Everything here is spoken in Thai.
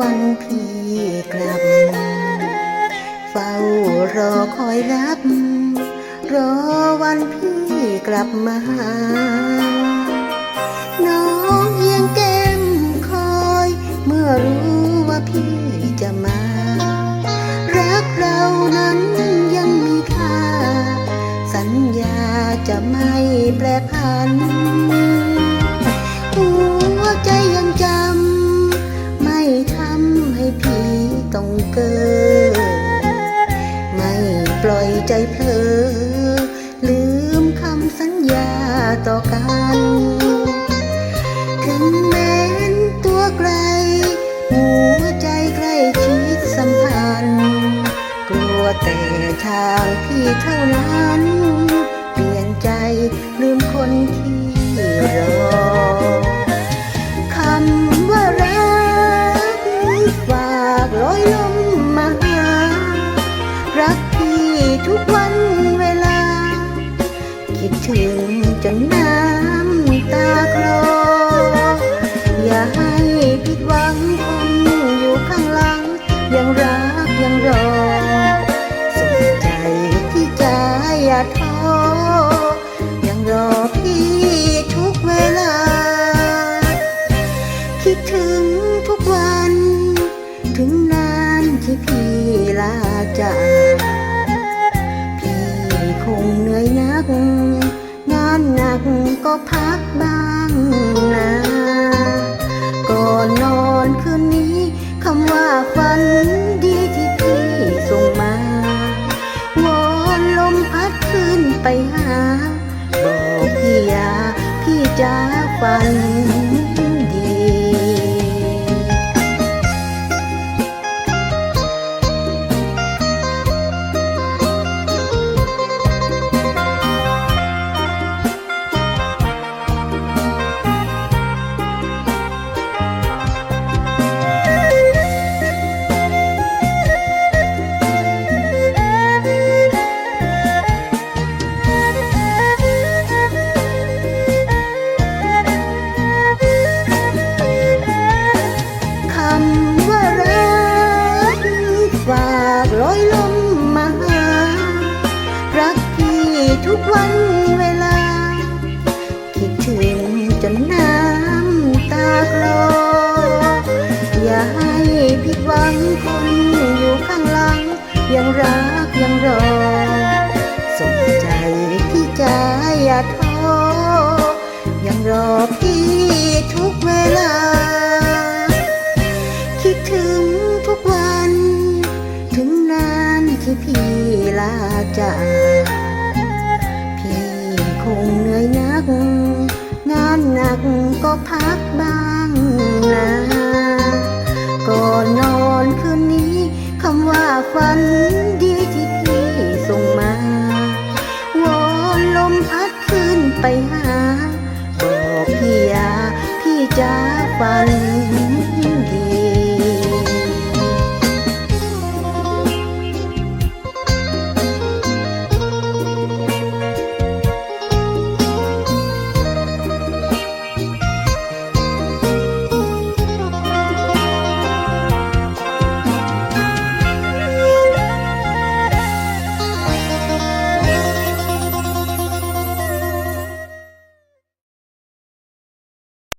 วันพี่กลับ เฝ้ารอคอยรับ รอวันพี่กลับมาน้องเอียงแก้มคอย เมื่อรู้ว่าพี่จะมา รักเรานั้นยังมีค่า สัญญาจะไม่แปรผัน ล่อยใจเพลอลืมคำสัญญาต่อกัน ถึงแม้นตัวไกล หัวใจใกล้ชิดสัมพันธ์กลัวแต่ทางพี่เท่านั้น เปลี่ยนใจลืมคนที่รอ ถึงจนน้ำตาคลอ อย่าให้ผิดหวังคนอยู่ข้างหลัง ยังรักยังรอสนใจที่จะอย่าท้อยังรอ ก็พักบ้างนะก่อนนอนคืนนี้คำว่าฝันดีที่พี่ส่งมาวอนลมพัดขึ้นไปหาบอกพี่ยาพี่จะฝัน พี่จะอย่าท้อยังรอพี่ทุกเวลา คิดถึงทุกวัน ถึงนานที่พี่ลาจากพี่คงเหนื่อยนัก งานหนักก็พักบ้าง